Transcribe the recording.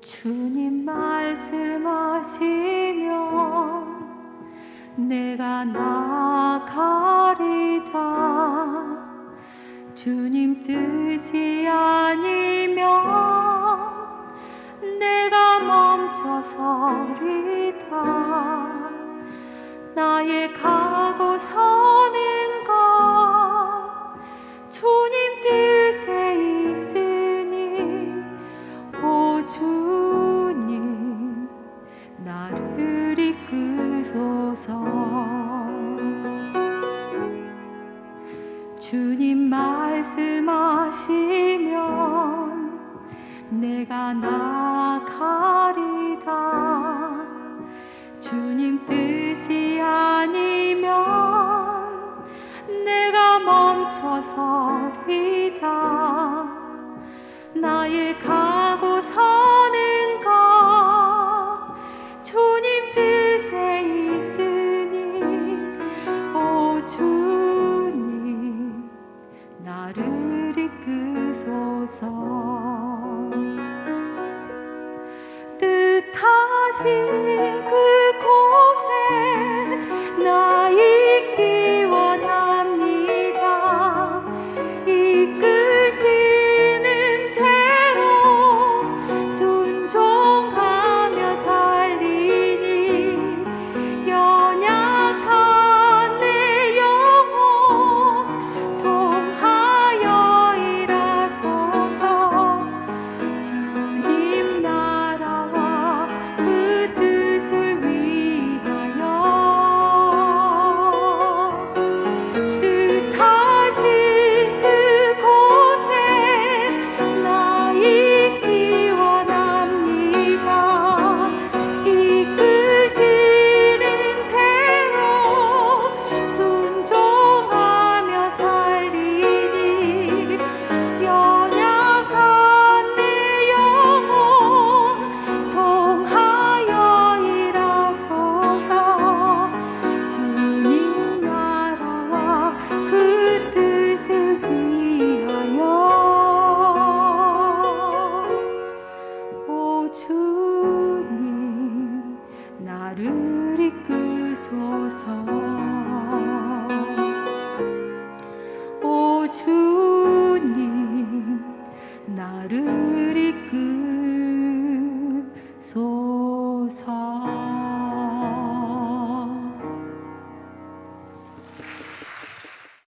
주님 말씀하시면 내가 나가리다. 주님 뜻이 아니면 내가 멈춰서리다. 나의 각오 하소서. 주님 말씀하시면 내가 나가리다. 주님 뜻이 아니면 내가 멈춰서리다. 나의 가 그리소서 그 뜻하신